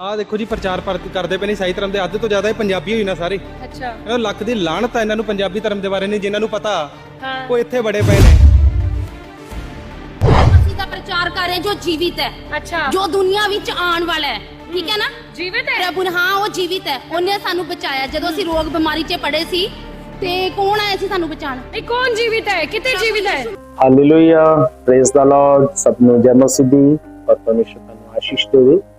ਆਹ ਦੇਖੋ ਜੀ ਪ੍ਰਚਾਰ ਪਰ- ਕਰਦੇ ਪਏ ਨੇ ਸਾਈ ਧਰਮ ਦੇ। ਅੱਧ ਤੋਂ ਜ਼ਿਆਦਾ ਇਹ ਪੰਜਾਬੀ ਹੋਈ ਨਾ ਸਾਰੇ। ਅੱਛਾ। ਇਹ ਲੱਖ ਦੀ ਲਾਹਨਤ ਆ ਇਹਨਾਂ ਨੂੰ ਪੰਜਾਬੀ ਧਰਮ ਦੇ ਬਾਰੇ ਨਹੀਂ ਜਿਨ੍ਹਾਂ ਨੂੰ ਪਤਾ। ਹਾਂ। ਉਹ ਇੱਥੇ ਬੜੇ ਪਏ ਨੇ। ਅਸੀਂ ਤਾਂ ਪ੍ਰਚਾਰ ਕਰ ਰਹੇ ਜੋ ਜੀਵਿਤ ਹੈ। ਅੱਛਾ। ਜੋ ਦੁਨੀਆ ਵਿੱਚ ਆਉਣ ਵਾਲਾ ਹੈ। ਠੀਕ ਹੈ ਨਾ? ਜੀਵਿਤ ਹੈ? ਪ੍ਰਭੂ ਨੇ- ਹਾਂ ਉਹ ਜੀਵਿਤ ਹੈ। ਉਹਨੇ ਸਾਨੂੰ ਬਚਾਇਆ। ਜਦੋਂ ਅਸੀਂ ਰੋਗ ਬਿਮਾਰੀ 'ਚ ਪੜੇ ਸੀ ਤੇ ਕੌਣ ਆਇਆ ਸੀ ਸਾਨੂੰ ਬਚਾਉਣ? ਇਹ ਕੌਣ ਜੀਵਿਤ ਹੈ? ਕਿਤੇ ਜੀਵਿਤ ਹੈ? ਹਾਲੇਲੂਇਆ ਪ੍ਰੇਜ਼ ਦਾ ਲਾਰਡ ਸਭ ਨੂੰ ਜੈ ਮਸੀਹ ਦੀ ਔਰ ਪਰਮੇਸ਼ਰ ਤੁਹਾਨੂੰ ਆਸ਼ੀਸ਼ ਦੇਵੇ।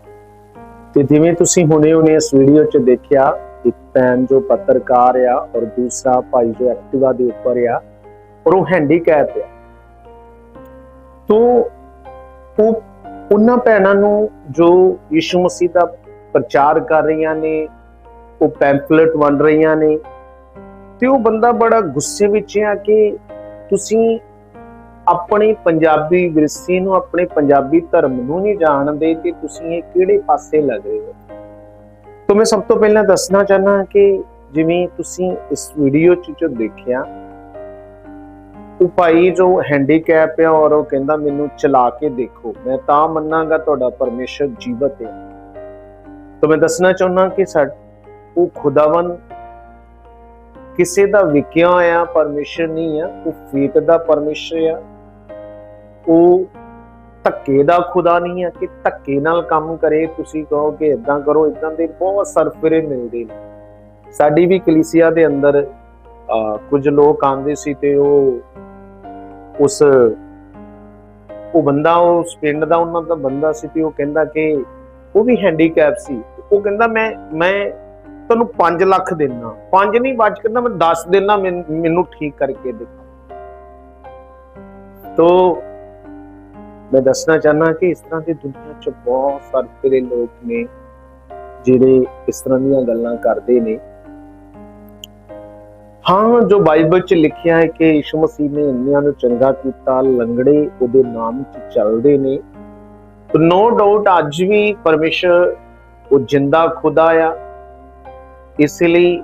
ਤੇ ਜਿਵੇਂ ਤੁਸੀਂ ਹੁਣੇ ਹੁਣੇ ਇਸ ਵੀਡੀਓ 'ਚ ਦੇਖਿਆ ਇੱਕ ਭੈਣ ਜੋ ਪੱਤਰਕਾਰ ਆ ਔਰ ਦੂਸਰਾ ਭਾਈ ਜੋ ਐਕਟਿਵਾ ਦੇ ਉੱਪਰ ਆ, ਔਰ ਉਹ ਹੈਂਡੀਕੈਪ ਆ। ਤੋਂ ਉਹ ਉਹਨਾਂ ਭੈਣਾਂ ਨੂੰ ਜੋ ਯਿਸੂ ਮਸੀਹ ਦਾ ਪ੍ਰਚਾਰ ਕਰ ਰਹੀਆਂ ਨੇ, ਉਹ ਪੈਂਫਲੇਟ ਵੰਡ ਰਹੀਆਂ ਨੇ, ਤੇ ਉਹ ਬੰਦਾ ਬੜਾ ਗੁੱਸੇ ਵਿੱਚ ਆ ਕਿ ਤੁਸੀਂ ਆਪਣੇ ਪੰਜਾਬੀ ਵਿਰਸੇ ਨੂੰ, ਆਪਣੇ ਪੰਜਾਬੀ ਧਰਮ ਨੂੰ ਨਹੀਂ ਜਾਣਦੇ ਕਿ ਤੁਸੀਂ ਇਹ ਕਿਹੜੇ ਪਾਸੇ ਲੱਗ ਰਹੇ ਹੋ। ਤਾਂ ਮੈਂ ਸਭ ਤੋਂ ਪਹਿਲਾਂ ਦੱਸਣਾ ਚਾਹਨਾ ਕਿ ਜਿਵੇਂ ਤੁਸੀਂ ਇਸ ਵੀਡੀਓ 'ਚ ਜੋ ਦੇਖਿਆ, ਉਹ ਭਾਈ ਜੋ ਹੈਂਡੀਕੈਪ ਆ ਔਰ ਉਹ ਕਹਿੰਦਾ ਮੈਨੂੰ ਚਲਾ ਕੇ ਦੇਖੋ। ਮੈਂ ਤਾਂ ਮੰਨਾਂਗਾ ਤੁਹਾਡਾ ਪਰਮੇਸ਼ਰ ਜੀਵਤ ਹੈ। ਤਾਂ ਮੈਂ ਦੱਸਣਾ ਚਾਹੁੰਦਾ ਕਿ ਸਾ, ਉਹ ਖੁਦਾਵੰ ਕਿਸੇ ਦਾ ਵਿਕਿਆ ਆ ਪਰਮੇਸ਼ਰ ਨਹੀਂ ਆ, ਉਹ ਫੇਤ ਦਾ ਪਰਮੇਸ਼ਰ ਆ। ਉਹ ਧੱਕੇ ਦਾ ਖੁਦਾ ਨਹੀਂ ਹੈ ਕਿ ਧੱਕੇ ਨਾਲ ਕੰਮ ਕਰੇ, ਤੁਸੀਂ ਕਹੋ ਕਿ ਇਦਾਂ ਕਰੋ ਇਦਾਂ ਦੇ ਬਹੁਤ ਸਰਫਰੇ ਮਿਲਦੇ ਨੇ। ਸਾਡੀ ਵੀ ਕਲੀਸਿਆ ਦੇ ਅੰਦਰ ਕੁਝ ਲੋਕ ਆਉਂਦੇ ਸੀ ਤੇ ਉਹ ਉਸ, ਉਹ ਬੰਦਾ, ਉਸ ਪਿੰਡ ਦਾ ਉਹਨਾਂ ਦਾ ਬੰਦਾ ਸੀ ਤੇ ਉਹ ਕਹਿੰਦਾ ਕਿ ਉਹ ਵੀ ਹੈਂਡੀਕੈਪ ਸੀ। ਉਹ ਕਹਿੰਦਾ, ਮੈਂ ਮੈਂ ਤੁਹਾਨੂੰ 5 ਲੱਖ ਦੇਣਾ 5 ਨਹੀਂ ਬਚ ਕਹਿੰਦਾ ਮੈਂ 10 ਦੇਣਾ ਮੈਨ- ਮੈਨੂੰ ਠੀਕ ਕਰਕੇ ਦੇ। ਤੋ ਮੈਂ ਦੱਸਣਾ ਚਾਹਨਾ ਕਿ ਇਸ ਤਰ੍ਹਾਂ ਦੀ ਦੁਨੀਆ 'ਚ ਬਹੁਤ ਸਾਰੇ ਤੇਰੇ ਲੋਕ ਨੇ, ਜਿਹੜੇ ਇਸ ਤਰ੍ਹਾਂ ਦੀਆਂ ਗੱਲਾਂ ਕਰਦੇ ਨੇ। ਹਾਂ, ਜੋ ਬਾਈਬਲ 'ਚ ਲਿਖਿਆ ਹੈ ਕਿ ਯਿਸੂ ਮਸੀਹ ਨੇ ਇੰਨਿਆਂ ਨੂੰ ਚੰਗਾ ਕੀਤਾ, ਲੰਗੜੇ ਉਹਦੇ ਨਾਮ 'ਚ ਚੱਲਦੇ ਨੇ। ਨੋ ਡਾਊਟ ਅੱਜ ਵੀ ਪਰਮੇਸ਼ਰ ਉਹ ਜਿੰਦਾ ਖੁਦਾ ਆ। ਇਸ ਲਈ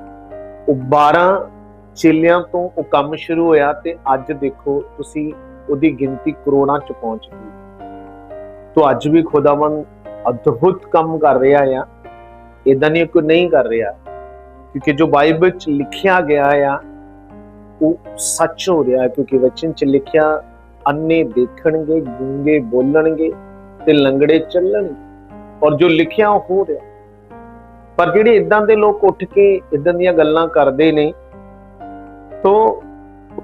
ਉਹ 12 ਚੇਲਿਆਂ ਤੋਂ ਉਹ ਕੰਮ ਸ਼ੁਰੂ ਹੋਇਆ ਤੇ ਅੱਜ ਦੇਖੋ ਤੁਸੀਂ ਉਹਦੀ ਗਿਣਤੀ ਕਰੋੜਾਂ ਚ ਪਹੁੰਚ ਗਈ। ਤੋਂ ਅੱਜ ਵੀ ਖੁਦਾਵੰ ਅਦਭੁਤ ਕੰਮ ਕਰ ਰਿਹਾ ਆ। ਇਦਾਂ ਨਹੀਂ ਕੋਈ ਨਹੀਂ ਕਰ ਰਿਹਾ, ਕਿਉਂਕਿ ਜੋ ਬਾਈਬਲ ਚ ਲਿਖਿਆ ਗਿਆ ਆ, ਉਹ ਸੱਚ ਹੋ ਰਿਹਾ, ਕਿਉਂਕਿ ਵਚਨ ਚ ਲਿਖਿਆ, ਅੰਨੇ ਦੇਖਣਗੇ, ਗੂੰਗੇ ਬੋਲਣਗੇ ਤੇ ਲੰਗੜੇ ਚੱਲਣਗੇ। ਔਰ ਜੋ ਲਿਖਿਆ ਉਹ ਹੋ ਰਿਹਾ। ਪਰ ਜਿਹੜੇ ਇਦਾਂ ਦੇ ਲੋਕ ਉੱਠ ਕੇ ਇਦਾਂ ਦੀਆਂ ਗੱਲਾਂ ਕਰਦੇ ਨੇ, ਤੋਂ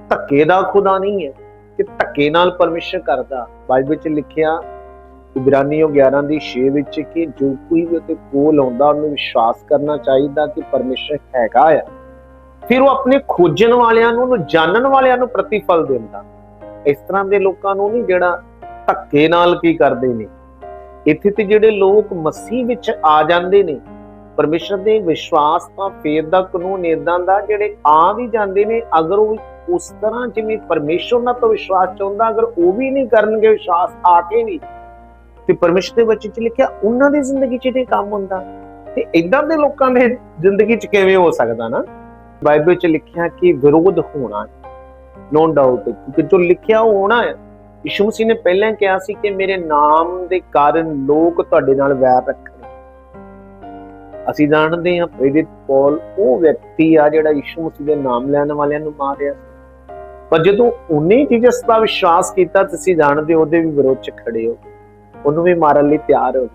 ਧੱਕੇ ਦਾ ਖੁਦਾ ਨਹੀਂ ਹੈ। ਕਿ ਧੱਕੇ ਨਾਲ ਪਰਮੇਸ਼ਰ ਕਰਦਾ। ਬਾਈਬਲ 'ਚ ਲਿਖਿਆ, ਇਬਰਾਨੀਓ 11 ਦੀ 6 ਵਿੱਚ ਕਿ ਜੋ ਕੋਈ ਵੀ ਉਹਦੇ ਕੋਲ ਆਉਂਦਾ, ਉਹਨੂੰ ਵਿਸ਼ਵਾਸ ਕਰਨਾ ਚਾਹੀਦਾ ਕਿ ਪਰਮੇਸ਼ਰ ਹੈਗਾ ਆ। ਫਿਰ ਉਹ ਆਪਣੇ ਖੋਜਣ ਵਾਲਿਆਂ ਨੂੰ, ਉਹਨੂੰ ਜਾਣਨ ਵਾਲਿਆਂ ਨੂੰ ਪ੍ਰਤੀਫਲ ਦਿੰਦਾ। ਇਸ ਤਰ੍ਹਾਂ ਦੇ ਲੋਕਾਂ ਨੂੰ ਨਹੀਂ ਜਿਹੜਾ ਧੱਕੇ ਨਾਲ ਕੀ ਕਰਦੇ ਨੇ। ਇੱਥੇ ਤੇ ਜਿਹੜੇ ਲੋਕ ਮਸੀਹ ਵਿੱਚ ਆ ਜਾਂਦੇ ਨੇ, ਪਰਮੇਸ਼ਰ ਦੇ ਵਿਸ਼ਵਾਸ ਤਾਂ ਫੇਰ ਦਾ ਕਾਨੂੰਨ ਇਦਾਂ ਦਾ, ਜਿਹੜੇ ਆ ਵੀ ਜਾਂਦੇ ਨੇ, ਅਗਰ ਉਹ ਉਸ ਤਰ੍ਹਾਂ ਜਿਵੇਂ ਪਰਮੇਸ਼ਰ ਉਹਨਾਂ ਤੋਂ ਵਿਸ਼ਵਾਸ ਚਾਹੁੰਦਾ, ਅਗਰ ਉਹ ਵੀ ਨਹੀਂ ਕਰਨਗੇ, ਵਿਸ਼ਵਾਸ ਆ ਕੇ ਨਹੀਂ। ਤੇ ਪਰਮੇਸ਼ਰ ਦੇ ਵਿੱਚ ਚ ਲਿਖਿਆ, ਉਹਨਾਂ ਦੀ ਜ਼ਿੰਦਗੀ 'ਚ ਇਹ ਕੰਮ ਹੁੰਦਾ। ਤੇ ਇਦਾਂ ਦੇ ਲੋਕਾਂ ਦੇ ਜ਼ਿੰਦਗੀ 'ਚ ਕਿਵੇਂ ਹੋ ਸਕਦਾ ਨਾ? ਬਾਈਬਲ 'ਚ ਲਿਖਿਆ ਕਿ ਵਿਰੋਧ ਹੋਣਾ ਨੋ ਡਾਊਟ ਕਿਉਂਕਿ ਜੋ ਲਿਖਿਆ ਉਹ ਹੋਣਾ ਹੈ, ਯਿਸੂ ਮਸੀਹ ਨੇ ਪਹਿਲਾਂ ਕਿਹਾ ਸੀ ਕਿ ਮੇਰੇ ਨਾਮ ਦੇ ਕਾਰਨ ਲੋਕ ਤੁਹਾਡੇ ਨਾਲ ਵੈਰ ਰੱਖਣਗੇ। ਅਸੀਂ ਜਾਣਦੇ ਹਾਂ, ਪ੍ਰੇਰਿਤ ਪੌਲ ਉਹ ਵਿਅਕਤੀ ਆ ਜਿਹੜਾ ਯਿਸੂ ਮਸੀਹ ਦੇ ਨਾਮ ਲੈਣ ਵਾਲਿਆਂ ਨੂੰ ਮਾਰਿਆ ਸੀ। ਪਰ ਜਦੋਂ ਉਹਨੇ ਜਿਸ ਦਾ ਵਿਸ਼ਵਾਸ ਕੀਤਾ, ਤੁਸੀਂ ਜਾਣਦੇ ਹੋ, ਉਹਦੇ ਵੀ ਵਿਰੋਧ 'ਚ ਖੜੇ ਹੋ। ਉਹਨੂੰ ਵੀ ਮਾਰਨ ਲਈ ਤਿਆਰ ਹੋ।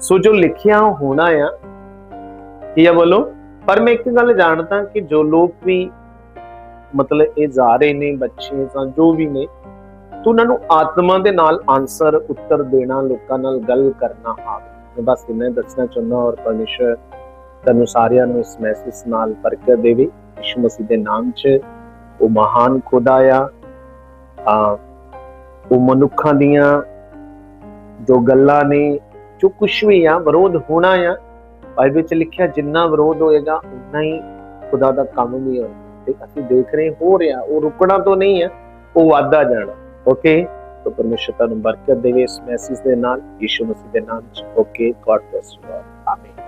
ਸੋ ਜੋ ਲਿਖਿਆ ਹੋਣਾ ਆ, ਕੀ ਬੋਲੋ? ਪਰ ਮੈਂ ਇੱਕ ਗੱਲ ਜਾਣਦਾ ਕਿ ਜੋ ਲੋਕ ਵੀ ਮਤਲਬ ਇਹ ਜਾ ਰਹੇ ਨੇ, ਬੱਚੇ ਜਾਂ ਜੋ ਵੀ ਨੇ, ਤਾਂ ਉਹਨਾਂ ਨੂੰ ਆਤਮਾ ਦੇ ਨਾਲ ਆਨਸਰ ਉੱਤਰ ਦੇਣਾ, ਲੋਕਾਂ ਨਾਲ ਗੱਲ ਕਰਨਾ ਆਵੇ ਮੈਂ ਬਸ ਇੰਨਾ ਦੱਸਣਾ ਚਾਹੁੰਦਾ ਔਰ ਪਰਮੇਸ਼ਰ ਤੁਹਾਨੂੰ ਸਾਰਿਆਂ ਨੂੰ ਇਸ ਮੈਸੇਜ ਨਾਲ ਬਰਕਤ ਦੇਵੇ, ਯਿਸੂ ਮਸੀਹ ਦੇ ਨਾਮ 'ਚ। ਉਹ ਮਹਾਨ ਖੁਦਾ ਆ। ਆ, ਉਹ ਮਨੁੱਖਾਂ ਦੀਆਂ ਜੋ ਗੱਲਾਂ ਨੇ, ਜੋ ਕੁਝ ਵੀ ਆ, ਵਿਰੋਧ ਹੋਣਾ ਆ, ਬਾਈਬਲ ਵਿੱਚ ਲਿਖਿਆ ਜਿੰਨਾ ਵਿਰੋਧ ਹੋਏਗਾ, ਉਨਾ ਹੀ ਖੁਦਾ ਦਾ ਕੰਮ ਵੀ ਹੋਏਗਾ। ਤੇ ਅਸੀਂ ਦੇਖ ਰਹੇ ਹੋ ਰਿਹਾ, ਉਹ ਰੁਕਣਾ ਤੋਂ ਨਹੀਂ ਆ, ਉਹ ਵਾਧਾ ਜਾਣਾ। ਓਕੇ ਤੋ ਪਰਮੇਸ਼ਰ ਤੁਹਾਨੂੰ ਬਰਕਤ ਦੇਵੇ ਇਸ ਮੈਸੇਜ ਦੇ ਨਾਲ, ਯਿਸੂ ਮਸੀਹ ਦੇ ਨਾਮ ਚ। ਓਕੇ ਗੋਡ ਬlesਸ ਯੂ ਆਮੀਨ